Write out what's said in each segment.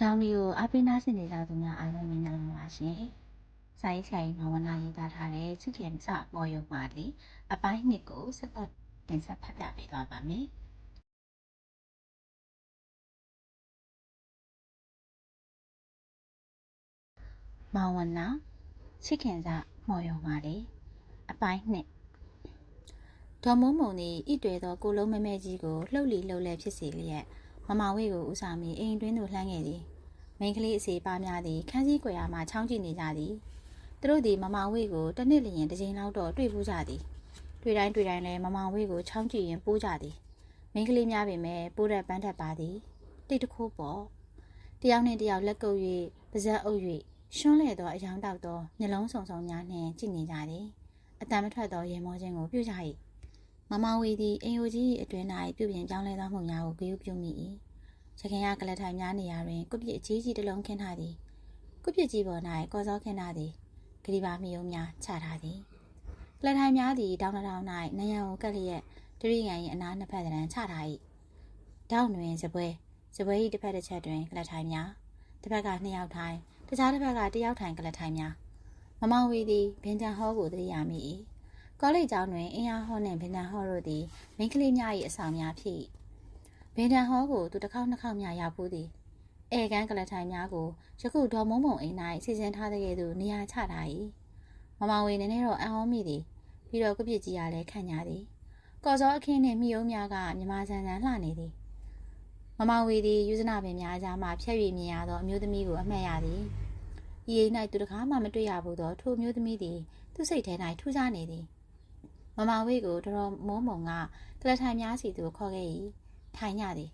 ဆောင်းလီကိုအပိနာစင်နေကြသူများအားလုံးမင်္ဂလာပါရှင်။စာရေးဆရာကြီးမဝနာရေးသားထားတဲ့ချစ်ခင်စပေါ်ရုံပါလေအပိုင်းနှစ်ကိုဆက်သက်တင်ဆက်ဖတ်ပြပေးသွားပါမယ်။မဝနာချစ်ခင်စပေါ်ရုံပါလေအပိုင်းနှစ်ဒေါ်မုံမုံသည်ဣတွေသောကိုလုံးမဲမဲကြီးကိုလှုပ်လီလှုပ်လဲဖြစ်စေလျက် မမဝေကိုဦးစားမိအိမ်တွင်းသို့လှမ်းခဲ့သည်မိန်းကလေးအစီပါများသည်ခန်းစည်းကွယ်အားမှချောင်းကြည့်နေကြသည်သူတို့သည်မမဝေကိုတစ်နှစ်လျင်တစ်ချိန်လောက်တော့တွေ့ဘူးကြသည်တွေ့တိုင်းတွေ့တိုင်းလည်းမမဝေကိုချောင်းကြည့်ရင်ပိုးကြသည်မိန်းကလေးများပင်မဲ့ပိုးတဲ့ပန်းထက်ပါသည်တိတ်တခိုးပေါ့တယောက်နှင့်တယောက်လက်ကုပ်၍ပါဇက်အုပ်၍ရှွန်းလဲသောအယောင်တောက်သောနှလုံးစုံစုံများနှင့်ကြည့်နေကြသည်အတံမထွက်သောရေမောခြင်းကိုပြုကြ၏ မမဝေသည်အင်ယိုကြီးအတွင်း၌ပြုပြင်ပြောင်းလဲသောမှုများကိုဂရုပြုမိ၏ရခင်ရကလထိုင်များနေရာတွင်ကုပြစ်အကြီးကြီးတစ်လုံးခင်းထားသည်ကုပြစ်ကြီးပေါ်၌ကော်စောခင်းထားသည်ဂရီပါမီယုံများချထားသည်ကလထိုင်များသည်တောင်းတောင်း၌နယံကိုကက်လျက်တရိယံ၏အနားနှစ်ဖက်တရံချထား၏တောင်းတွင်စပွဲစပွဲ၏တစ်ဖက်တစ်ချက်တွင်ကလထိုင်များတစ်ဖက်ကနှစ်ယောက်ထိုင်တခြားတစ်ဖက်ကတစ်ယောက်ထိုင်ကလထိုင်များမမောင်ဝီသည်ဘင်ဂျန်ဟောကိုတရိယာမိ၏ ကောလိပ်ကျောင်းတွင်အင်အားဟောနှင့်ဘင်ဂျန်ဟောတို့သည်မိန်းကလေးများ၏အဆောင်များဖြစ်၏ဘင်တန်ဟောကိုသူတစ်ခေါက်နှစ်ခေါက်များရောက်ဘူးသည်ဧကန်ကလထိုင်များကိုယခုဒေါ်မုံမုံအိမ်၌စီစဉ်ထားတဲ့ကဲ့သို့နေရာချထား၏မမဝေနည်းနည်းတော့အံ့ဩမိသည်ပြီးတော့ကုပြစ်ကြီးရလည်းခံရသည်ကော်စောအခင်းနှင့်မိယုံများကမြမဆန်းဆန်းလှနေသည်မမဝေသည်ယူဇနာပင်များကြားမှဖြတ်၍မြင်ရသောအမျိုးသမီးကိုအမှတ်ရသည်ဤအိမ်၌သူတစ်ခါမှမတွေ့ရဘူးသောထိုအမျိုးသမီးသည်သူ့စိတ်ထဲ၌ထူးခြားနေသည် မမဝေကိုတော်မုံမုံကကလထိုင်များစီသို့ခေါ်ခဲ့၏ထိုင်ကြသည်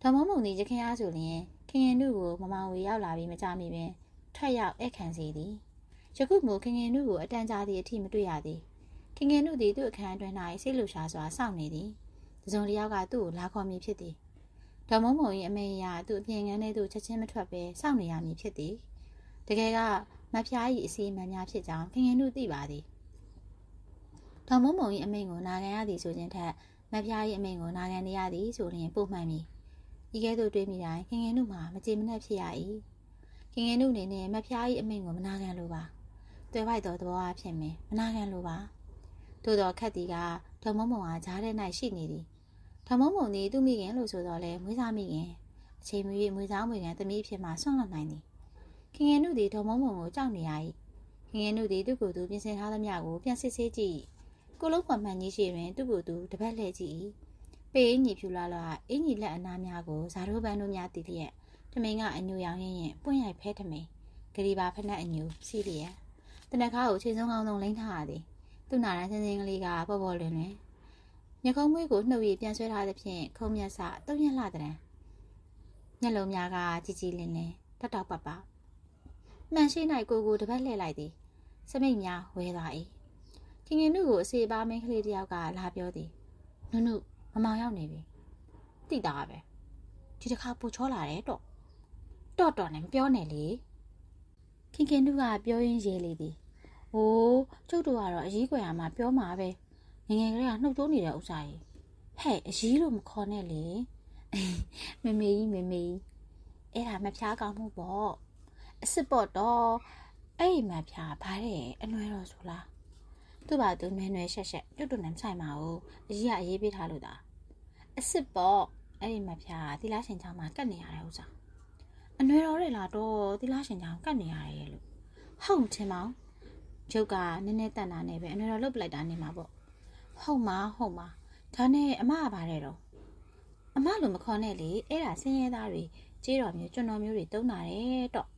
ဒေါ်မုံမုံသည်ရခင်အားဆိုလျင်ခင်ခင်တို့ကိုမမောင်ဝေရောက်လာပြီးမကြမီပင်ထွက်ရောက်ဧခံစီသည်ယခုမှခင်ခင်တို့ကိုအတန်ကြာသည့်အထိမတွေ့ရသည်ခင်ခင်တို့သည်သူ့အခန်းအတွင်း၌စိတ်လှုပ်ရှားစွာစောင့်နေသည်တစုံတစ်ယောက်ကသူ့ကိုလာခေါ်မည်ဖြစ်သည်ဒေါ်မုံမုံ၏အမေရာသူ့အပြင်ငန်းထဲသို့ချက်ချင်းမထွက်ဘဲစောင့်နေရမည်ဖြစ်သည်တကယ်ကမဖျား၏အစီအမံများဖြစ်ကြောင်းခင်ခင်တို့သိပါသည် ဒေါ်မုံမုံ၏အမိန်ကိုနာခံရသည်ဆိုခြင်းထက်မဖျား၏အမိန်ကိုနာခံနေရသည်ဆိုရင်ပုံမှန်မည်ဤကဲ့သို့တွေးမိတိုင်းခင်ခင်တို့မှာမကြေမနက်ဖြစ်ရ၏ခင်ခင်တို့အနေနဲ့မဖျား၏အမိန်ကိုမနာခံလိုပါတွဲပိုက်သောသဘောအဖြစ်မင်းမနာခံလိုပါသို့တော်ခက်တီကဓမ္မမုံအားဂျားတဲ့၌ရှိနေသည်ဓမ္မမုံသည်သူ့မိခင်လို့ဆိုတော့လဲမွေးစားမိခင်အချိန်မီမွေးစားမွေခံသမီးဖြစ်မှဆွန့်လွတ်နိုင်သည်ခင်ခင်တို့သည်ဓမ္မမုံကိုကြောက်နေရ၏ခင်ခင်တို့သည်သူ့ကိုယ်သူပြင်ဆင်ထားသမျှကိုပြန်စစ်ဆေးကြည့် ကိုလုံးကွန်မှန်ကြီးရှိတွင်သူ့ကိုယ်သူတပတ်လှည့်ကြည့်၏ပေအင်းကြီးဖြူလာလာအင်းကြီးလက်အနားများကိုဇာတို့ပန်းတို့များတည်လျက်ထမင်းကအညူရောင်ရင်ရင်ပွင့်ရိုက်ဖဲထမင်းဂရီပါဖက်နှက်အညူစီလျက်တနက်ခါကိုခြေဆုံးကောင်းဆုံးလိမ့်ထားရသည်သူ့နာရန်စင်းစင်းကလေးကပေါ်ပေါ်လွင်လွင်ညခုံးမွေးကိုနှုတ်ရပြန်ဆွဲထားသဖြင့်ခုံမျက်စတုံးရက်လှတဲ့ညလုံးများကကြီးကြီးလင်းလင်းတောက်တောက်ပပမှန်ရှိ၌ကိုကိုတပတ်လှည့်လိုက်သည်စမိတ်များဝဲသွား၏ ခင်ခင်တို့ကိုအစီပါမင်းကလေးတယောက်ကလာပြောသည်နုနုမမောင်ရောက်နေပြီတိတာပဲဒီတစ်ခါပူချောလာတယ်တော့တော့တော့နဲ့မပြောနဲ့လေခင်ခင်တို့ကပြောရင်းရေးလေသည်ဟိုးကျုပ်တို့ကတော့အရေးကွယ်ရမှာပြောမှာပဲငငယ်ကလေးကနှုတ်တိုးနေတဲ့ဥစ္စာကြီးဟဲ့အရေးလို့မခေါ်နဲ့လေမမေကြီးမမေကြီးအဲ့ဒါမဖျားကောင်းမှုပေါ့အစ်စ်ပေါ့တော့အဲ့ဒီမဖျားဗါတဲ့အနွယ်တော်ဆိုလား သူ့ဘာသူနွဲနွဲရှက်ရှက်တွတ်တွတ်နဲ့ဆိုင်ပါဘူးအကြီးကအရေးပေးထားလို့သာအစ်စ်ပေါ့အဲ့ဒီမဖျားသီလားရှင်ချောင်းမှာကတ်နေရတဲ့ဥစ္စာအနွယ်တော်တွေလားတော့သီလားရှင်ချောင်းကတ်နေရတယ်လို့ဟုတ်ချင်မောင်ကျုပ်ကနည်းနည်းတန်တာနဲ့ပဲအနွယ်တော်လုတ်ပလိုက်တာနေမှာပေါ့ဟုတ်မှာဟုတ်မှာဒါနဲ့အမကပါတယ်တော့အမလိုမခေါ်နဲ့လေအဲ့ဒါဆင်းရဲသားတွေကြေးတော်မျိုးကျွန်တော်မျိုးတွေတုံးတာတယ်တော့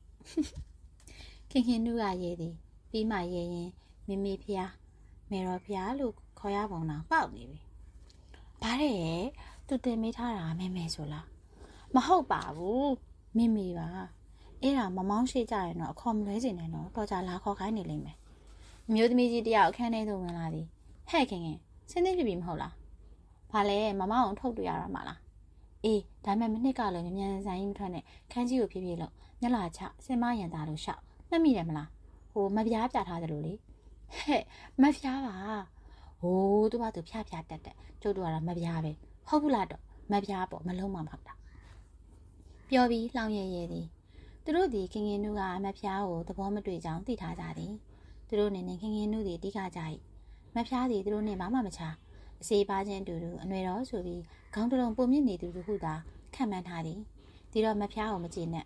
ခင်ခင်နုကရေးသည်ပြီးမှရေးရင်မိမိဖျား မေရောဖျားလို့ခေါ်ရပုံတော့ပေါက်နေပြီ။ဘာတဲ့ရဲ့သူတင်မေးထားတာမဲမဲဆိုလား။မဟုတ်ပါဘူး။မိမိပါ။အဲ့ဒါမမောင်းရှိကြရင်တော့အခေါ်မလွဲစင်နဲ့တော့တော်ကြလာခေါ်ခိုင်းနေလိမ့်မယ်။အမျိုးသမီးကြီးတယောက်အခန်းထဲသို့ဝင်လာသည်။ဟဲ့ခင်ခင်ဆင်းသိပြီမဟုတ်လား။ဘာလဲမမအောင်ထုတ်တွေ့ရတာမလား။အေးဒါမဲ့မနစ်ကလည်းမြန်မြန်ဆန်ကြီးမထွက်နဲ့ခန်းကြီးကိုဖြည်းဖြည်းလို့ညလာချစင်မရန်သားလို့ရှောက်မှတ်မိတယ်မလားဟိုမပြားပြထားတယ်လို့လေ ဟဲ့မဖျားပါဟိုးသူကသူဖျားဖျားတက်တက်ကျုပ်တို့ကတော့မဖျားပဲဟုတ်ဘူးလားတော့မဖျားပေါ့မလုံးမဖောက်တာပပြောပြီးလှောင်ရရသည်သူတို့သည်ခင်ခင်နုကမဖျားကိုသဘောမတွေ့ကြောင်းသိထားကြသည်သူတို့အနေနဲ့ခင်ခင်နုသည်တိကကြ၏မဖျားသည်သူတို့နှင့်ဘာမှမချအစေပါချင်းအတူတူအနွယ်တော်ဆိုပြီးခေါင်းတလုံးပုံမြင့်နေသူတို့ဟုသာခံမှန်းထားသည်ဒီတော့မဖျားကိုမကြည့်နဲ့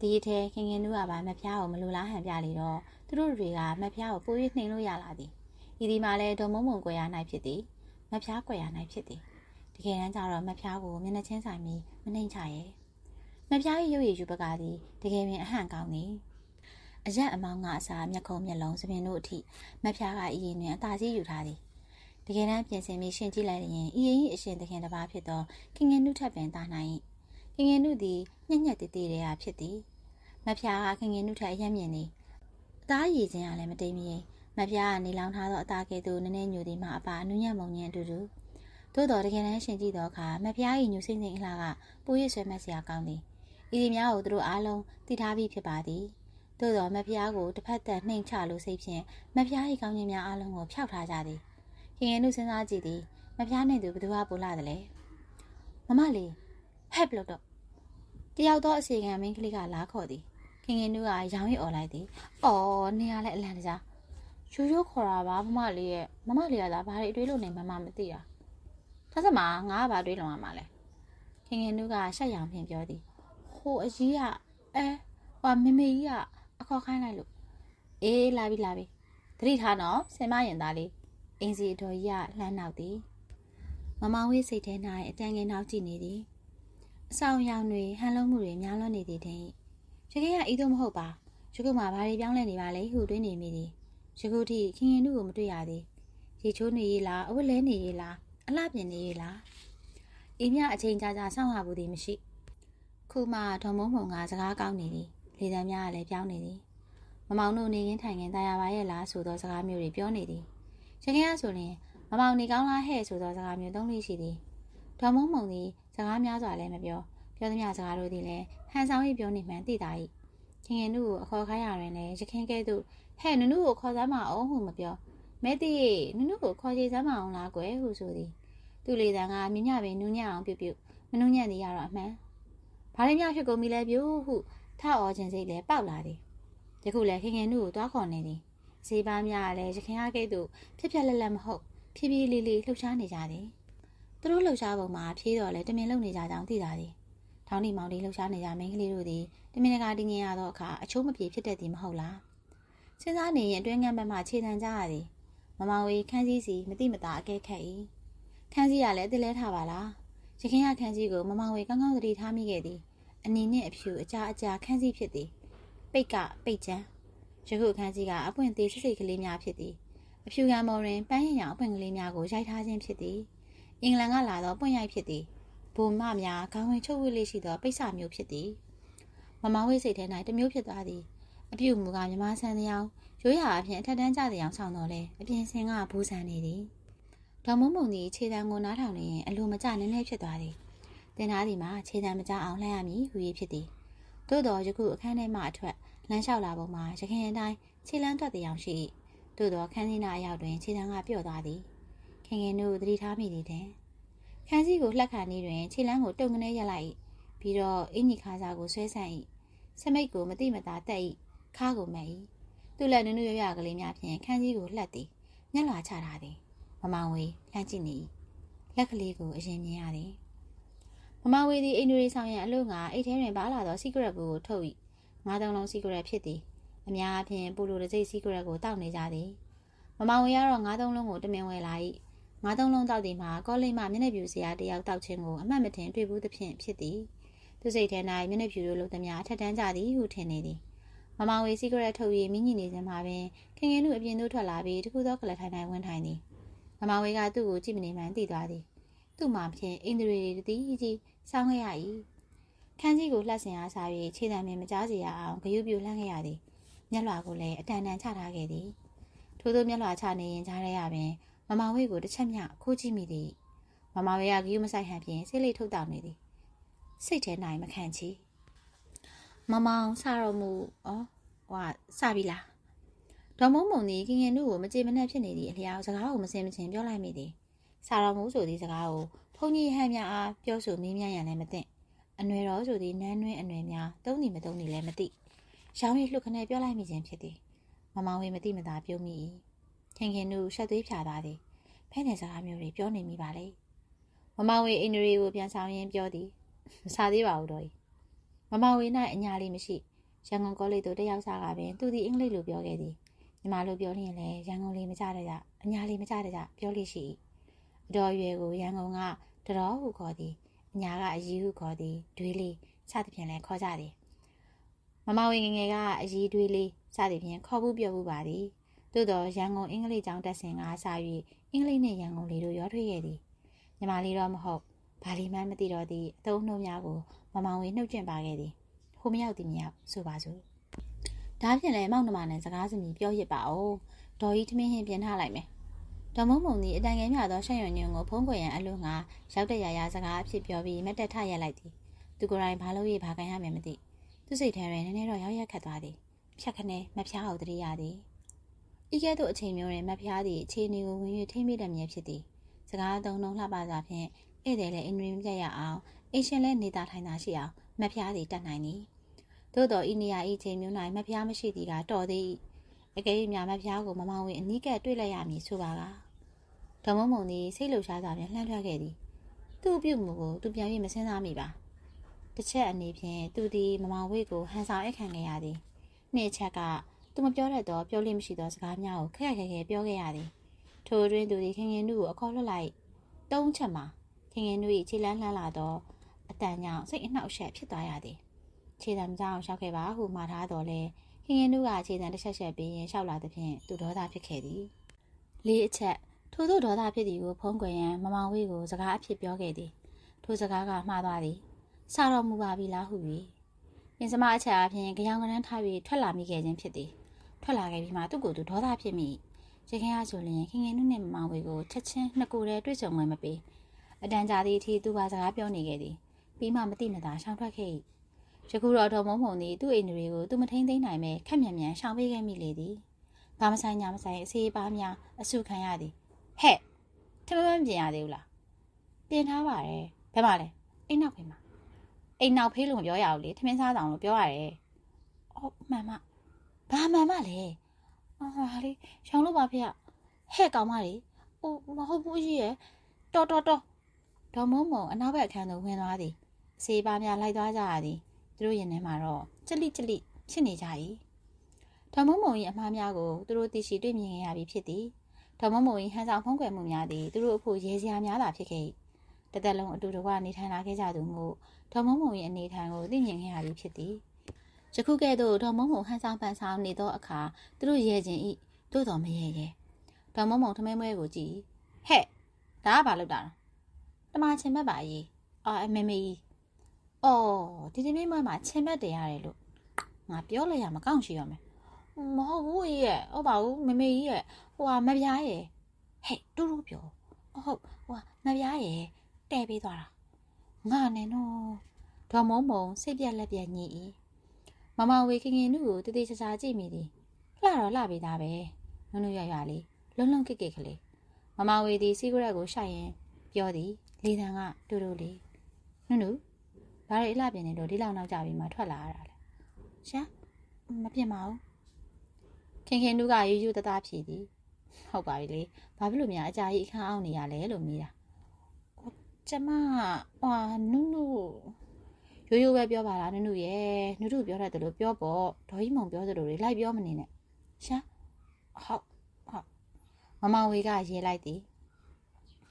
ဒီအထဲခင်ခင်နုကပါမဖျားကိုမလိုလားဟန်ပြလေတော့သူတို့တွေကမဖျားကိုပို၍နှိမ်လို့ရလာသည်ဤဒီမှာလဲဒေါ်မုံမုံကွယ်ရ၌ဖြစ်သည်မဖျားကွယ်ရ၌ဖြစ်သည်တကယ်တမ်းကျတော့မဖျားကိုမျက်နှာချင်းဆိုင်ပြီးမနှိမ်ချရဲ့မဖျား၏ရုပ်ရည်ယူပကသည်တကယ်ပင်အဟန့်ကောင်းသည်အရက်အမောင်းကအစာမျက်ခုံးမျက်လုံးသပင်တို့အထိမဖျားကအရင်တွင်အသာကြီးယူထားသည်တကယ်တမ်းပြင်ဆင်ပြီးရှင်းကြည့်လိုက်ရင်ဤရင်၏အရှင်သခင်တစ်ပါးဖြစ်သောခင်ငင်နုထပ်ပင်တာနိုင် ခင်ငင်နုသည်ညက်ညက်တည်တည်တဲ့ဟာဖြစ်သည်မဖျားကခင်ငင်နုထက်အယက်မြင့်သည်အသားရည်ခြင်းကလည်းမတိမ်မရင်မဖျားကနေလောင်ထားသောအသားကဲ့သို့နည်းနည်းညူသည်မှအပါအနုညံ့မုံညံ့အတူတူသို့တော်တကယ်တမ်းရှင်ကြည့်သောအခါမဖျား၏ညူစိမ့်စိမ့်အလှကပို၍ဆွဲမက်စရာကောင်းသည်ဤဒီများကိုသူတို့အားလုံးသိထားပြီးဖြစ်ပါသည်သို့တော်မဖျားကိုတစ်ဖက်သက်နှိမ်ချလို့စိတ်ဖြင့်မဖျား၏ကောင်းခြင်းများအားလုံးကိုဖျောက်ထားကြသည်ခင်ငယ်တို့စဉ်းစားကြည့်သည်မဖျားနဲ့သူဘယ်သူကပိုလာတယ်လဲမမလေးဟက်ဘလို့တော့ တယောက်တော့အစီကံမင်းကလေးကလာခေါ်သည်ခင်ငယ်တို့ကရောင်းရអော်လိုက်သည်အော်နေရလဲအလန်တကြားရိုးရိုးခေါ်တာပါမမလေးရဲ့မမလေးကသာဘာတွေအတွေးလို့နေမမမသိတာဒါစမငါကဘာတွေးလုံရမှာလဲခင်ငယ်တို့ကရှက်ရောင်ဖြင့်ပြောသည်ဟိုအကြီးကအဲဟိုမမေကြီးကအခေါ်ခိုင်းလိုက်လို့အေးလာပြီလာပြီသတိထားနော်ဆင်မရင်သားလေးအင်းစီတော်ကြီးကလှမ်းနောက်သည်မမောင်ဝေးစိတ်ထဲ၌အတန်ငယ်နောက်ကြည့်နေသည် အဆောင်ရောင်တွေဟန်လုံးမှုတွေများလွန်းနေသည်တည်းရခိုင်ကဤသို့မဟုတ်ပါရခုမှဘာတွေပြောင်းလဲနေပါလဲဟုတွေးနေမိသည်ရခုထိခင်ခင်တို့ကိုမတွေ့ရသေးရေချိုးနေရေးလားအဝတ်လဲနေရေးလားအလှပြင်နေရေးလားအင်းမြအချိန်ကြာကြာစောင့်ရဘူးသည်မရှိခုမှဒေါ်မုံမုံကစကားကောင်းနေသည်လေသံများကလည်းပြောင်းနေသည်မမောင်တို့နေရင်ထိုင်ရင်တာယာပါရဲ့လားဆိုသောစကားမျိုးတွေပြောနေသည်ရခင်ကဆိုရင်မမောင်နေကောင်းလားဟဲ့ဆိုသောစကားမျိုးသုံးလေးရှိသည်ဒေါ်မုံမုံသည် စကားများစွာလည်းမပြောပြောသမျှစကားတို့သည်လည်းဟန်ဆောင်၏ပြောနေမှန်သိတာ၏ခင်ခင်တို့ကိုအခေါ်ခိုင်းရရင်လည်းရခင်ကဲ့သို့ဟဲ့နုနုကိုခေါ်စမ်းမအောင်ဟုမပြောမဲတိနုနုကိုခေါ်ချေစမ်းမအောင်လားကွယ်ဟုဆိုသည်သူလေတန်ကမြညပင်နူးညံ့အောင်ပြုတ်ပြုတ်မနူးညံ့သည်ရတော့အမှန်ဘာရင်းများဖြစ်ကုန်ပြီလဲပြို့ဟုထအော်ခြင်းစိတ်လည်းပေါက်လာသည်ယခုလည်းခင်ခင်နုကိုတွားခေါ်နေသည်ဈေးပါများလည်းရခင်အားကဲ့သို့ဖြစ်ဖြစ်လက်လက်မဟုတ်ဖြည်းဖြည်းလေးလေးလှုပ်ရှားနေကြသည် သူတို့လှုပ်ရှားပုံမှာဖြည်းတော်လဲတမင်လုံနေကြကြောင်းသိတာသည်ထောင်းဒီမောင်လေးလှုပ်ရှားနေကြမင်းကလေးတို့သည်တမင်တကာတင်းငင်ရသောအခါအချိုးမပြေဖြစ်တတ်သည်မဟုတ်လားစဉ်းစားနေရင်အတွင်းငန်းဘက်မှခြေတံကြရသည်မမောင်ဝေခန်းစည်းစီမတိမတာအကဲခတ်၏ခန်းစည်းရလည်းအစ်လဲထားပါလားရခင်ရခန်းစည်းကိုမမောင်ဝေကောင်းကောင်းသတိထားမိခဲ့သည်အနီနှင့်အဖြူအကြာအကြာခန်းစည်းဖြစ်သည်ပိတ်ကပိတ်ချမ်းယခုခန်းစည်းကအပွင့်သေးစိတ်စိတ်ကလေးများဖြစ်သည်အဖြူကံမော်တွင်ပန်းရင်ရောင်အပွင့်ကလေးများကိုရိုက်ထားခြင်းဖြစ်သည် အင်္ဂလန်ကလာသောပွင့်ရိုက်ဖြစ်သည်ဘုံမများခေါင်းဝင်ချုပ်ဝေးလေးရှိသောပိဿမျိုးဖြစ်သည်မမောင်ဝိစိတ်ထဲ၌တမျိုးဖြစ်သွားသည်အပြုမူကမြမဆန်းတရားရိုးရာအပြင်အထက်တန်းကြတဲ့အောင်ဆောင်တော်လဲအပြင်စင်ကဘူးဆန်နေသည်ဒေါ်မုံမုံသည်ခြေတံကိုနားထောင်နေရင်အလိုမကျနည်းနည်းဖြစ်သွားသည်တင်သားဒီမှာခြေတံမကြအောင်လှမ်းရမည်ဟူ၍ဖြစ်သည်သို့တော်ယခုအခန်းထဲမှအထွက်လမ်းလျှောက်လာပုံမှာရခင်အတိုင်းခြေလန်းထွက်တဲ့အောင်ရှိသို့တော်ခန်းစည်းနာအရောက်တွင်ခြေတံကပြော့သွားသည် ခင်ခင်တို့သတိထားမိသည်တဲ့ခန်းစည်းကိုလှက်ခါနေတွင်ခြေလန်းကိုတုံကနေရက်လိုက်ပြီးတော့အင်ကြီးခါစားကိုဆွဲဆန့်၏စမိတ်ကိုမတိမတာတက်၏ခါကိုမဲ့၏သူ့လက်နုနုရရကလေးများဖြင့်ခန်းစည်းကိုလှက်သည်ညက်လာချထားသည်မမောင်ဝေလှမ်းကြည့်နေ၏လက်ကလေးကိုအရင်မြင်ရသည်မမောင်ဝေသည်အိန္ဒြေဆောင်ရန်အလို့ငါအိတ်ထဲတွင်ပါလာသောစီကရက်ကိုထုတ်၏ငါးသုံးလုံးစီကရက်ဖြစ်သည်အများအပြားပူလိုတစ်စိတ်စီကရက်ကိုတောက်နေကြသည်မမောင်ဝေကတော့ငါးသုံးလုံးကိုတမင်ဝယ်လာ၏ ငါးသုံးလုံးတောက်သည်မှာကောလိပ်မှမျက်နှာပြူစရာတယောက်တောက်ခြင်းကိုအမှတ်မတင်တွေ့ဘူးသဖြင့်ဖြစ်သည်သူစိတ်ထဲ၌မျက်နှာပြူတို့လုံးသမျှအထက်တန်းကြသည်ဟုထင်နေသည်မမောင်ဝေစီကရက်ထုတ်၍မိညင်နေစဉ်မှာပင်ခင်ခင်တို့အပြင်သို့ထွက်လာပြီးတခုသောကလထိုင်၌ဝင်ထိုင်သည်မမောင်ဝေကသူ့ကိုကြည့်မနေမှန်းသိသွားသည်သူ့မှာဖြင့်အင်္ဒရီတွေတည်ကြီးစောင်းခဲ့ရ၏ခန်းကြီးကိုလှက်ဆင်အားစား၍ခြေတံပင်မကြားစေရအောင်ဂယုပြူလှမ်းခဲ့ရသည်မျက်လွှာကိုလည်းအတန်တန်ချထားခဲ့သည်ထို့သောမျက်လွှာချနေရင်ကြားရရပင် မမဝေကိုတစ်ချက်မျှခိုးကြည့်မိသည်မမဝေကဂယုမဆိုင်ဟန်ဖြင့်ဆေးလိတ်ထုတ်တောင်နေသည်စိတ်ထဲနိုင်မခံချီမမောင်စတော်မူဩဟွာစပြီလားဒေါ်မုံမုံသည်ခင်ခင်တို့ကိုမကြေမနက်ဖြစ်နေသည့်အလျောက်စကားကိုမစင်မချင်းပြောလိုက်မိသည်စာတော်မူဆိုသည့်စကားကိုဖုန်ကြီးဟန်များအားပြောဆိုမင်းများရန်လည်းမသိအနွယ်တော်ဆိုသည်နန်းတွင်းအနွယ်များသုံးသည်မသုံးသည်လည်းမသိရောင်းရည်လှုပ်ခနဲ့ပြောလိုက်မိခြင်းဖြစ်သည်မမောင်ဝေမသိမသာပြုံးမိ၏ ခင်ခင်တို့ရှက်သွေးဖြာသားသည်ဖဲ့နယ်စကားမျိုးတွေပြောနေမိပါလေမမောင်ဝေအင်ဒရီကိုပြန်ဆောင်ရင်းပြောသည်မစားသေးပါဘူးတော့မမောင်ဝေ၌အညာလေးမရှိရန်ကုန်ကောလိပ်သို့တယောက်စားကပင်သူသည်အင်္ဂလိပ်လိုပြောခဲ့သည်ညီမလိုပြောရင်လည်းရန်ကုန်လေးမကြတဲ့ကြအညာလေးမကြတဲ့ကြပြောလိရှိ၏အတော်ရွယ်ကိုရန်ကုန်ကတတော်ဟုခေါ်သည်အညာကအကြီးဟုခေါ်သည်ဒွေးလေးစသဖြင့်လည်းခေါ်ကြသည်မမဝင်ငငယ်ကအကြီးဒွေးလေးစသဖြင့်ခေါ်ဘူးပြောဘူးပါသည် သို့တော့ရန်ကုန်အင်္ဂလိပ်ကျောင်းတက်စဉ်ကစာ၍အင်္ဂလိပ်နှင့်ရန်ကုန်လေးတို့ရောထွေးခဲ့သည်ညီမလေးတော့မဟုတ်ဘာလီမှန်းမသိတော့သည့်အသုံးနှုန်းများကိုမမောင်ဝင်နှုတ်ကျင့်ပါခဲ့သည်ဟိုမရောက်သည်မရောက်ဆိုပါစို့ဒါဖြင့်လည်းမောင်နှမနဲ့စကားစမြည်ပြောရစ်ပါအောင်ဒေါ်ကြီးထမင်းဟင်းပြင်ထားလိုက်မယ်ဒေါ်မုံမုံသည်အတန်ငယ်မြသောရှက်ရွံ့ညွန့်ကိုဖုံးကွယ်ရန်အလို့ငါရောက်တဲ့ရရစကားအဖြစ်ပြောပြီးမက်တက်ထရက်လိုက်သည်သူကိုယ်တိုင်ဘာလို့ရေးဘာကန်ရမယ်မသိသူစိတ်ထဲတွင်နည်းနည်းတော့ရောက်ရက်ခတ်သွားသည်ဖြတ်ခနဲမဖျားအောင်တရိရသည် ဤကဲ့သို့အချိန်မျိုးတွင်မဖျားသည့်အခြေအနေကိုဝင်၍ထိမ့်မိတဲ့မြဲဖြစ်သည်စကားသုံးလုံးလှပစွာဖြင့်ဧည့်သည်လည်းအင်ဒရီမပြတ်ရအောင်အရှင်လည်းနေတာထိုင်တာရှိအောင်မဖျားသည်တတ်နိုင်သည်သို့တော်ဤနေရာဤချိန်မျိုး၌မဖျားမရှိသည်ကတော်သည်အကယ်၍များမဖျားကိုမမဝင်အနီးကပ်တွေ့လိုက်ရမည်ဆိုပါကဒေါ်မုံမုံသည်စိတ်လှုပ်ရှားစွာဖြင့်လှမ်းထွက်ခဲ့သည်သူ့ပြုမှုကိုသူပြန်ပြီးမစင်းစားမိပါတစ်ချက်အနေဖြင့်သူသည်မမောင်ဝိတ်ကိုဟန်ဆောင်အိတ်ခံခဲ့ရသည်နှစ်ချက်က သူမပြောတတ်သောပြောလိမရှိသောစကားများကိုခက်ခက်ခဲခဲပြောခဲ့ရသည်ထိုတွင်သူသည်ခင်ခင်တို့ကိုအခေါ်လွှတ်လိုက်သုံးချက်မှာခင်ခင်တို့၏ခြေလန်းလှမ်းလာသောအတန်ကြောင့်စိတ်အနှောက်အယှက်ဖြစ်သွားရသည်ခြေတံမကြောင်ရှောက်ခဲ့ပါဟုမှာထားတော်လဲခင်ခင်တို့ကခြေတံတစ်ချက်ချက်ပြီးရင်ရှောက်လာသဖြင့်သူဒေါသဖြစ်ခဲ့သည်လေးအချက်ထို့သောဒေါသဖြစ်သည်ကိုဖုံးကွယ်ရန်မမောင်ဝေးကိုစကားအဖြစ်ပြောခဲ့သည်ထိုစကားကမှားသွားသည်စားတော်မူပါပြီလားဟု၍ပြင်စမအချက်အပြင်ကြောင်ကနန်းထား၍ထွက်လာမိခဲ့ခြင်းဖြစ်သည် ထွက်လာခဲ့ပြီးမှသူ့ကိုယ်သူဒေါသဖြစ်မိရခင်အားဆိုရင်ခင်ခင်နုနဲ့မမောင်ဝေကိုချက်ချင်းနှစ်ကိုယ်တည်းတွေ့ဆုံဝင်မပေးအတန်ကြာသည့်အထိသူကစကားပြောနေခဲ့သည်ပြီးမှမတိမသာရှောင်ထွက်ခဲ့၏ယခုတော့ဒေါ်မုံမုံသည်သူ့အိမ်တွေကိုသူမထိန်သိမ်းနိုင်ပဲခက်မြန်မြန်ရှောင်ပေးခဲ့မိလေသည်ဘာမဆိုင်ညာမဆိုင်အစေးပါးများအဆုခံရသည်ဟဲ့ထမမန်းပြင်ရသေးဘူးလားပြင်ထားပါတယ်ဘယ်မှာလဲအိမ်နောက်ဖေးမှာအိမ်နောက်ဖေးလို့မပြောရဘူးလေထမင်းစားဆောင်လို့ပြောရတယ်အော်မှန်မ ဘာမှန်မလဲအာလေရှောင်းလို့ပါဖေဟဲ့ကောင်မလေးဟိုမဟုတ်ဘူးကြီးရဲ့တော်တော်တော်ဒေါ်မုံမုံအနောက်ဘက်အခန်းသို့ဝင်သွားသည်အစေးပါးများလိုက်သွားကြရသည်သူတို့ရင်ထဲမှာတော့ကြလိကြလိဖြစ်နေကြ၏ဒေါ်မုံမုံ၏အမှားများကိုသူတို့သိရှိတွေ့မြင်ရပြီဖြစ်သည်ဒေါ်မမုံ၏ဟန်ဆောင်ဖုံးကွယ်မှုများသည်သူတို့အဖို့ရဲစရာများသာဖြစ်ခဲ့၏တသက်လုံးအတူတကွနေထိုင်လာခဲ့ကြသူမို့ဒေါ်မမုံ၏အနေထိုင်ကိုသိမြင်ခဲ့ရပြီဖြစ်သည် ယခုကဲ့သို့ဒေါ်မမုံဟန်ဆောင်ပန်ဆောင်နေသောအခါသူတို့ရဲခြင်း၏သို့တော်မရဲရဲဒေါ်မမုံထမင်းမွဲကိုကြည့်ဟဲ့ဒါကဘာလုပ်တာလဲတမချင်ဘက်ပါကြီးအာအမေမေကြီးအော်ဒီဒီမင်းမွဲမှာချင်ဘက်တင်ရတယ်လို့ငါပြောလိုက်ရမကောင်းရှိရမယ်မဟုတ်ဘူးကြီးရဲ့ဟုတ်ပါဘူးမမေကြီးရဲ့ဟိုဟာမပြားရဲ့ဟဲ့တူတူပြောဟုတ်ဟိုဟာမပြားရဲ့တဲ့ပေးသွားတာငါနဲ့နော်ဒေါ်မုံမုံစိတ်ပြက်လက်ပြက်ညှိ၏ မမဝေခင်ခင်တို့ကိုတတိချာချာကြည့်မိသည်လှတော့လှပေးသားပဲနုံနုရရလေးလုံလုံကိကိကလေးမမဝေသည်စီဂရက်ကိုရှိုက်ရင်ပြောသည်လေတံကတူတူလေးနုနုဘာတွေအလှပြင်နေတော့ဒီလောက်နောက်ကြပြီးမှထွက်လာရတာလဲရှာမပြင်ပါဘူးခင်ခင်တို့ကယူယူတသားဖြည်သည်ဟုတ်ပါပြီလေဘာဖြစ်လို့များအကြာကြီးအခန်းအောင်နေရလဲလို့မေးတာကျမဟွာနုနု ရိုးရိုးပဲပြောပါလားနုနုရဲ့နုနုပြောတတ်တယ်လို့ပြောပေါ့ဒေါ်ကြီးမုံပြောသလိုတွေလိုက်ပြောမနေနဲ့ရှာဟုတ်ဟုတ်မမဝေကရေးလိုက်သည်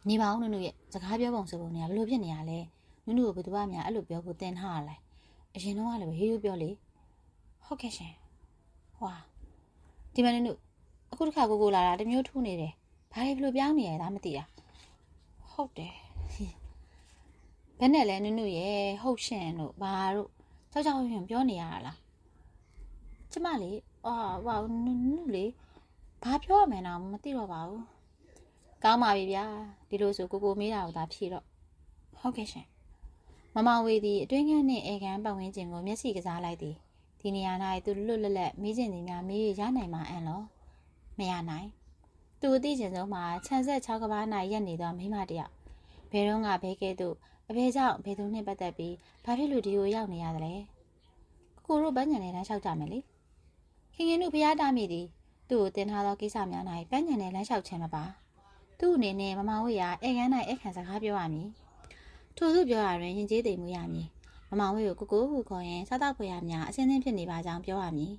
နေပါဦးနုနုရဲ့စကားပြောပုံဆိုပုံတွေကဘလို့ဖြစ်နေရလဲနုနုကိုဘယ်သူမှများအဲ့လိုပြောဖို့တင်ထားရလဲအရင်တော့ကလည်းရိုးရိုးပြောလေဟုတ်ကဲ့ရှင်ဟွာဒီမနနုအခုတစ်ခါကိုကိုလာတာတမျိုးထူးနေတယ်ဘာတွေဘလို့ပြောင်းနေရတာမသိတာဟုတ်တယ် ဘယ်နဲ့လဲနုနုရဲ့ဟုတ်ရှင်တို့ဘာတို့ကြောက်ကြောက်ရွံ့ပြောနေရတာလားကျမလေးအာဟောနုနုလေးဘာပြောရမလဲတော့မသိတော့ပါဘူးကောင်းပါပြီဗျာဒီလိုဆိုကိုကိုမေးတာကိုသာဖြေတော့ဟုတ်ကဲ့ရှင်မမဝေသည်အတွင်းခန်းနှင့်အေကန်ပတ်ဝန်းကျင်ကိုမျက်စိကစားလိုက်သည်ဒီနေရာ၌သူလွတ်လပ်လပ်မေးချင်သည်များမေးရနိုင်မှာအံ့လောမရနိုင်သူအသိချင်ဆုံးမှာခြံဆက်6ကဘာ၌ရက်နေသောမိမတယောက်ဘယ်တော့ကဘဲကဲ့သို့ အဖေကြောင့်ဖေသူနဲ့ပတ်သက်ပြီးဘာဖြစ်လို့ဒီကိုရောက်နေရသလဲကိုကိုတို့ပန်းညံနဲ့လမ်းလျှောက်ကြမယ်လေခင်ခင်တို့ဖျားတာမိသည်သူ့ကိုတင်ထားသောကိစ္စများ၌ပန်းညံနဲ့လမ်းလျှောက်ခြင်းမပါသူ့အနေနဲ့မမဝေးရဧကန်း၌ဧကန်စကားပြောရမည်ထို့သူပြောရရင်ရင်ကျေးသိမ်မှုရမည်မမဝေးကိုကိုကိုဟုခေါ်ရင်စားတော့ဖွယ်ရများအစင်းစင်းဖြစ်နေပါကြောင်းပြောရမည်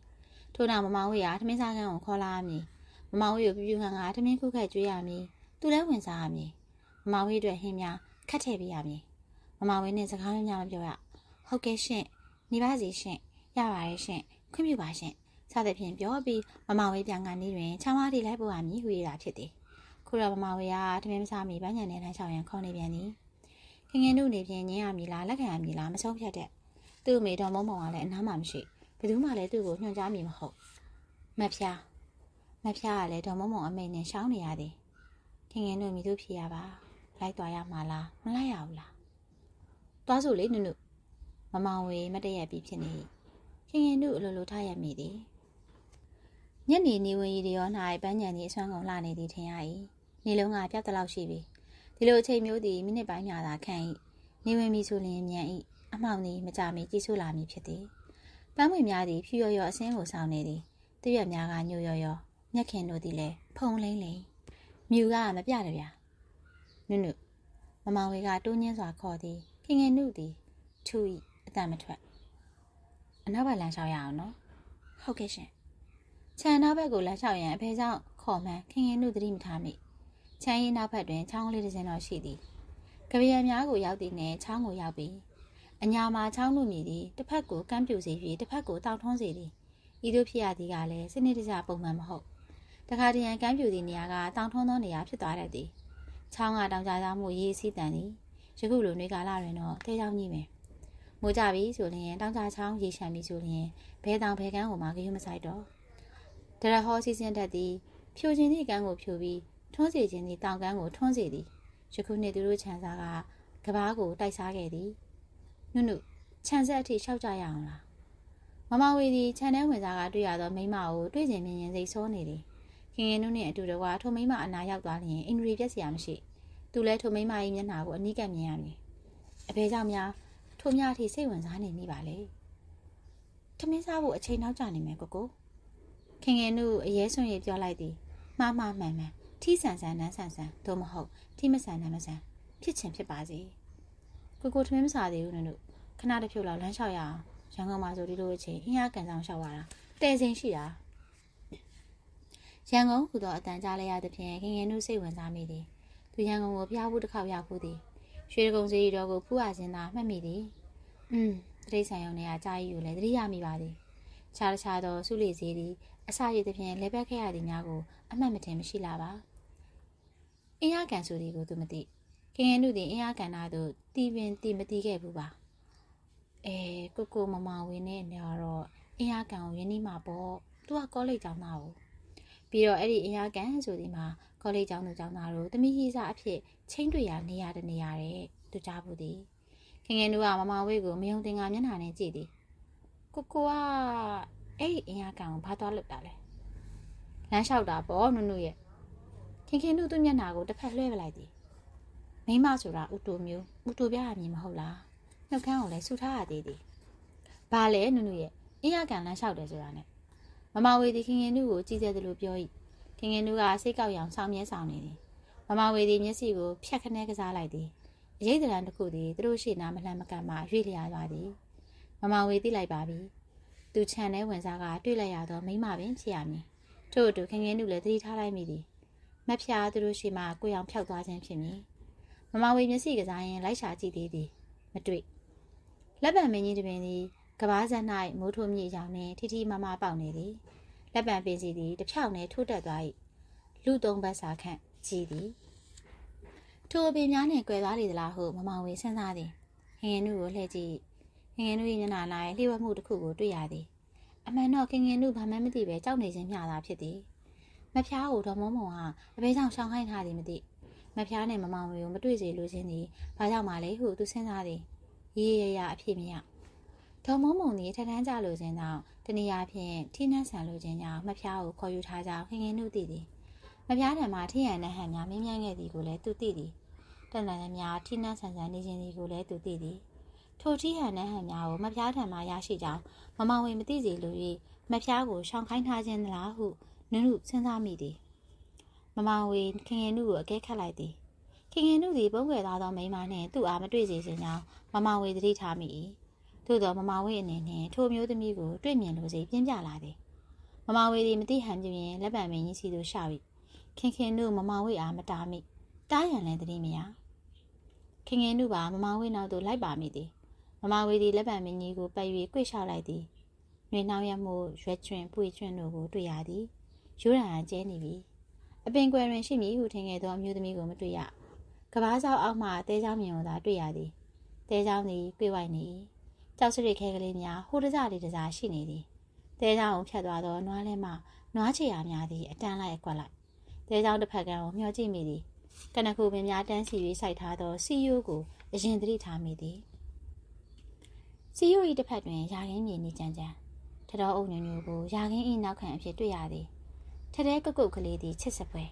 ထို့နောက်မမဝေးရထမင်းစားခန်းကိုခေါ်လာရမည်မမဝေးကိုပြူပြူဟန်ကထမင်းခုခက်ကျွေးရမည်သူလည်းဝင်စားရမည်မမဝေးအတွက်ဟင်းများခတ်ထည့်ပေးရမည် မမဝေးနဲ့စကားများမပြောရဟုတ်ကဲ့ရှင့်နေပါစီရှင့်ရပါတယ်ရှင့်ခွင့်ပြုပါရှင့်စသဖြင့်ပြောပြီးမမဝေးပြန်ကနေတွင်ချောင်းဝါးတီလိုက်ပို့ရမည်ဟူရတာဖြစ်သည်ခုတော့မမဝေးကထမင်းမစားမီပန်းညံနဲ့လမ်းလျှောက်ရန်ခေါ်နေပြန်သည်ခင်ခင်တို့နေဖြင့်ညင်းရမည်လားလက်ခံရမည်လားမဆုံးဖြတ်တဲ့သူ့အမေတော်မုံမောင်ကလည်းအနားမှမရှိဘယ်သူမှလည်းသူ့ကိုညွှန်ကြားမိမဟုတ်မဖျားမဖျားကလည်းတော်မုံမောင်အမေနဲ့ရှောင်းနေရသည်ခင်ခင်တို့မိသူဖြစ်ရပါလိုက်သွားရမှာလားမလိုက်ရဘူးလား သွားစို့လေနုနုမမောင်ဝေမတည့်ရပြီဖြစ်နေခင်ခင်တို့အလိုလိုထားရမိသည်ညနေနေဝင်ရီရော၌ပန်းညံသည်အဆွမ်းကုန်လှနေသည်ထင်ရ၏နေလုံးကပြတ်တလောက်ရှိပြီဒီလိုအချိန်မျိုးသည်မိနစ်ပိုင်းများသာခံ၏နေဝင်ပြီဆိုလျင်မြန်၏အမှောင်သည်မကြမီကြည့်ဆိုလာမည်ဖြစ်သည်ပန်းဝင်များသည်ဖြူရော်ရော်အစင်းကိုဆောင်နေသည်တရွက်များကညိုရော်ရော်မျက်ခင်တို့သည်လည်းဖုံလိမ့်လိမ့်မြူကမပြတယ်ဗျာနုနုမမောင်ဝေကတိုးညင်းစွာခေါ်သည် ခင်ငယ်နုသည်ထူ၏အတန်မထွက်အနောက်ဘက်လမ်းလျှောက်ရအောင်နော်ဟုတ်ကဲ့ရှင်ခြံနောက်ဘက်ကိုလမ်းလျှောက်ရန်အဖေကြောင့်ခေါ်မှန်းခင်ငယ်နုသတိမထားမိချမ်းရင်နောက်ဘက်တွင်ချောင်းလေးတစ်စင်းတော့ရှိသည်ကပရံများကိုရောက်သည်နှင့်ချောင်းကိုရောက်ပြီးအညာမှာချောင်းလူမြည်သည်တစ်ဖက်ကိုကမ်းပြူစေ၍တစ်ဖက်ကိုတောက်ထွန်းစေသည်ဤသို့ဖြစ်ရသည်ကလည်းစနစ်တကျပုံမှန်မဟုတ်တခါတရံကမ်းပြူသည့်နေရာကတောင်ထွန်းသောနေရာဖြစ်သွားတတ်သည်ချောင်းကတောင်ကြကြောင်းမှုရေးစီးတန်သည် ယခုလိုနေကာလတွင်တော့တဲချောင်းကြီးမယ်မိုးကြပြီဆိုရင်တောင်ကြချောင်းရေရှမ်းပြီဆိုရင်ဘဲတောင်ဘဲကန်းကိုမှဂရုမစိုက်တော့ဒရဟောစီစဉ်တတ်သည်ဖြိုခြင်းသည့်ကန်းကိုဖြိုပြီးထွန်းစေခြင်းသည့်တောင်ကန်းကိုထွန်းစေသည်ယခုနှစ်သူတို့ခြံစားကကဘားကိုတိုက်စားခဲ့သည်နုနုခြံဆက်အထိရှောက်ကြရအောင်လားမမဝေသည်ခြံထဲဝင်စားကတွေ့ရသောမိမကိုတွေ့ကျင်မြင်ရင်စိတ်ဆိုးနေသည်ခင်ခင်နုနှင့်အတူတကွာထိုမိမအနာရောက်သွားလျင်အင်္ဂရီပြက်စရာမရှိ သူလည်းထိုမိမ၏မျက်နှာကိုအနီးကပ်မြင်ရမည်အဖေကြောင့်များထိုများအထိစိတ်ဝင်စားနေမိပါလေထမင်းစားဖို့အချိန်နောက်ကျနေမယ်ကိုကိုခင်ခင်နုအရေးဆွံ့ရပြောလိုက်သည်မှားမှားမှန်မှန်ထီးဆန်ဆန်နန်းဆန်ဆန်သို့မဟုတ်ထီးမဆန်နန်းမဆန်ဖြစ်ချင်ဖြစ်ပါစေကိုကိုထမင်းမစားသေးဘူးနုနုခဏတစ်ဖြုတ်လောက်လမ်းလျှောက်ရအောင်ရန်ကုန်မှာဆိုဒီလိုအချိန်အင်းအားကန်ဆောင်လျှောက်ရတာတဲစင်ရှိတာရန်ကုန်ဟူသောအတန်ကြားလိုက်ရသဖြင့်ခင်ခင်နုစိတ်ဝင်စားမိသည် သူရန်ကုန်ကိုပြားဖို့တစ်ခေါက်ရောက်ဘူးသည်ရွှေကုံစီရီတော်ကိုဖူးအားခြင်းသာမှတ်မိသည်။အင်းတရိတ်ဆိုင်ရုံနဲ့အကြာကြီးကိုလည်းတရိယာမိပါသည်။ခြားခြားသောစုလီစီသည်အစာရည်သဖြင့်လဲပက်ခဲ့ရသည့်ညကိုအမှတ်မထင်မရှိလာပါ။အင်းရကန်ဆိုသည်ကိုသူမသိ။ခင်ရင်တို့သည်အင်းရကန်နာသို့တီးပင်တီးမတီးခဲ့ဘူးပါ။အဲကိုကိုမမဝင်းနဲ့နေတော့အင်းရကန်ကိုရင်းနှီးမှာပေါ့။သူကကောလိပ်ကျောင်းသားကို။ပြီးတော့အဲ့ဒီအင်းရကန်ဆိုဒီမှာကောလိပ်ကျောင်းသူကျောင်းသားတို့တမိဟိစာအဖြစ်ချင်းတွေ့ရနေရတဲ့နေရာတဲ့သူကြားဘူးသည်ခင်ခင်တို့ကမမဝေးကိုမယုံတင်ငါမျက်နှာနဲ့ကြည့်သည်ကိုကိုကအဲ့ဒီအင်အားကန်ကိုဘာသွားလုပ်တာလဲလမ်းလျှောက်တာပေါ့နုနုရဲ့ခင်ခင်တို့သူ့မျက်နှာကိုတစ်ဖက်လွှဲပလိုက်သည်မိမဆိုတာဥတူမျိုးဥတူပြရမည်မဟုတ်လားနှုတ်ခမ်းကိုလည်းဆူထားရသေးသည်ဘာလဲနုနုရဲ့အင်အားကန်လမ်းလျှောက်တယ်ဆိုတာနဲ့မမဝေသည်ခင်ခင်တို့ကိုကြည်စဲသလိုပြော၏ ခင်ခင်တို့ကစိတ်ကောက်ရောင်ဆောင်မြဲဆောင်နေသည်မမဝေသည်မျက်စိကိုဖြတ်ခနဲကစားလိုက်သည်အရေးတရန်တစ်ခုသည်သူတို့ရှေ့နားမလှမ်းမကန့်မှရွေ့လျာသွားသည်မမဝေသိလိုက်ပါပြီသူခြံထဲဝင်စားကတွေ့လိုက်ရသောမိမပင်ဖြစ်ရမည်ထို့အတူခင်ခင်တို့လည်းသတိထားလိုက်မိသည်မဖျားသူတို့ရှေ့မှကိုရောင်ဖြောက်သွားခြင်းဖြစ်မည်မမဝေမျက်စိကစားရင်လိုက်ရှာကြည့်သေးသည်မတွေ့လက်ပံမင်းကြီးတပင်သည်ကဘာဇက်၌မိုးထိုးမြေရောင်နှင့်ထိထိမမပေါက်နေသည် လက်ပံပင်စီသည်တဖြောက်နှင့်ထိုးတက်သွား၏လူသုံးဘတ်စာခန့်ကြည်သည်ထိုအပင်များနှင့်ကွယ်သွားလေသလားဟုမမောင်ဝေစဉ်းစားသည်ဟင်ငင်နုကိုလှည့်ကြည့်ဟင်ငင်နု၏မျက်နှာ၌လျှို့ဝှက်မှုတစ်ခုကိုတွေ့ရသည်အမှန်တော့ခင်ငင်နုဘာမှမသိပဲကြောက်နေခြင်းမျှသာဖြစ်သည်မဖျားကိုတော့မုံမုံဟာအဘေးဆောင်ရှောင်းခိုင်းထားသည်မသိမဖျားနဲ့မမောင်ဝေကိုမတွေ့စေလိုခြင်းသည်ဘာကြောင့်မှလဲဟုသူစဉ်းစားသည်ရေးရရအဖြစ်မရ ဒေါ်မုံမုံသည်ထထန်းကြလိုခြင်းကြောင့်တနေရာဖြင့်ထိနှက်ဆန်လိုခြင်းကြောင့်မဖျားကိုခေါ်ယူထားကြောင်းခင်ခင်တို့သိသည်မဖျားထံမှထိရန်တဲ့ဟန်များမင်းမြန်းခဲ့သည်ကိုလည်းသူသိသည်တက်လန်လည်းများထိနှန်းဆန်ဆန်နေခြင်းဒီကိုလည်းသူသိသည်ထိုကြီးဟန်နှန်းဟန်များကိုမဖျားထံမှရရှိကြောင်းမမောင်ဝေမသိစေလို၍မဖျားကိုရှောင်ခိုင်းထားခြင်းသလားဟုနုနုစဉ်းစားမိသည်မမောင်ဝေခင်ခင်နုကိုအကဲခတ်လိုက်သည်ခင်ခင်နုသည်ပုံွယ်သားသောမိန်းမနှင့်သူ့အားမတွေ့စေခြင်းကြောင့်မမောင်ဝေသတိထားမိ၏ သို့သောမမောင်ဝေအနေနှင့်ထိုမျိုးသမီးကိုတွေ့မြင်လိုစိတ်ပြင်းပြလာသည်မမောင်ဝေသည်မသိဟန်ပြင်းလက်ပံမင်းကြီးစီသို့ရှောက်၏ခင်ခင်နုမမောင်ဝေအားမတားမိတားရန်လည်းသတိမရခင်ခင်နုပါမမောင်ဝေနောက်သို့လိုက်ပါမိသည်မမောင်ဝေသည်လက်ပံမင်းကြီးကိုပတ်၍ကြွေလျှောက်လိုက်သည်နှွေနှောင်းရမှုရွက်ချွင်ပွေချွင်တို့ကိုတွေ့ရသည်ရိုးရန်ကျဲနေပြီအပင်ကွယ်တွင်ရှိမည်ဟုထင်ခဲ့သောအမျိုးသမီးကိုမတွေ့ရကဘားဆောက်အောက်မှတဲချောင်းမြင်ကိုသာတွေ့ရသည်တဲချောင်းသည်ပြေးဝိုက်နေ ကြောက်စရိတ်ခဲကလေးများဟိုတစားလေးတစားရှိနေသည်တဲချောင်းကိုဖြတ်သွားသောနွားလဲမှနွားချေရများသည်အတန်းလိုက်အကွက်လိုက်တဲချောင်းတစ်ဖက်ကံကိုမျှောကြည့်မိသည်ကနကူပင်များတန်းစီ၍စိုက်ထားသောစီယိုးကိုအရင်သတိထားမိသည်စီယိုး၏တစ်ဖက်တွင်ရာခင်းမြေနေကြမ်းကြမ်းထတော်အုပ်ညွညူကိုရာခင်း၏နောက်ခံအဖြစ်တွေ့ရသည်ထတဲကုတ်ကုတ်ကလေးသည်ချစ်စပွဲ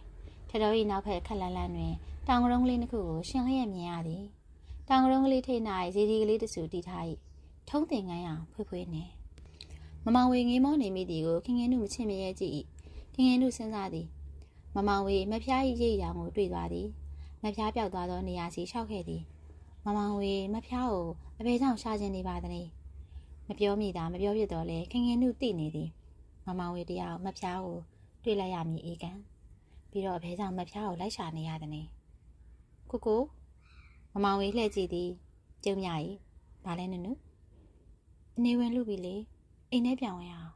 ထတော်၏နောက်ဖက်ခက်လန်းလန်းတွင်တောင်ကရုံးကလေးတစ်ခုကိုရှင်လျက်မြင်ရသည်တောင်ကရုံးကလေးထိပ်၌ဇီဒီကလေးတစ်စုတီးထား၏ ထုံးတင်ငန်းရောင်ဖွေးဖွေးနေမမောင်ဝေငေးမောနေမိသည်ကိုခင်ခင်တို့မချင်မရဲကြည့်၏ခင်ခင်တို့စဉ်းစားသည်မမောင်ဝေမဖျား၏ရိတ်ရောင်ကိုတွေ့သွားသည်မဖျားပြောက်သွားသောနေရာစီလျှောက်ခဲ့သည်မမောင်ဝေမဖျားကိုအဘယ်ကြောင့်ရှာခြင်းနေပါသလဲမပြောမိတာမပြောပြတော့လဲခင်ခင်တို့သိနေသည်မမောင်ဝေတယောက်မဖျားကိုတွေ့လိုက်ရမည်အေကန်ပြီးတော့အဘဲကြောင့်မဖျားကိုလိုက်ရှာနေရတဲ့နေကိုကိုမမောင်ဝေလှည့်ကြည့်သည်ကျုံမြ၏ဘာလဲနုနု အနေဝင်လူပြီလေအိမ်ထဲပြောင်းဝင်အောင်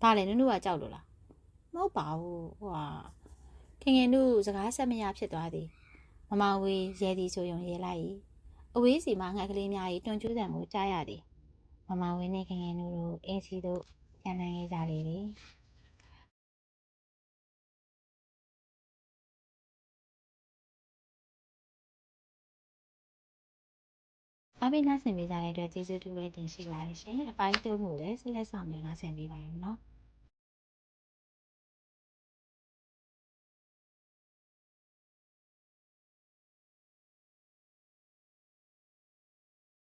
ဘာလဲနုနုကကြောက်လို့လားမဟုတ်ပါဘူးဟွာခင်ခင်တို့စကားဆက်မရဖြစ်သွားသည်မမောင်ဝေရဲသည်ဆိုယုံရဲလိုက်၏အဝေးစီမှငှက်ကလေးများ၏တွန်ကျူးတံကိုကြားရသည်မမောင်ဝေနှင့်ခင်ခင်တို့အင်းစီတို့ပြန်နိုင်ခဲ့ကြလေသည် အားပေးနှဆင်ပေးကြတဲ့အတွက်ကျေးဇူးတူပဲတင်ရှိပါတယ်ရှင်။အပိုင်းသုံးကိုလည်းဆက်လက်ဆောင်နေတာဆင်ပေးပါမယ်နော်။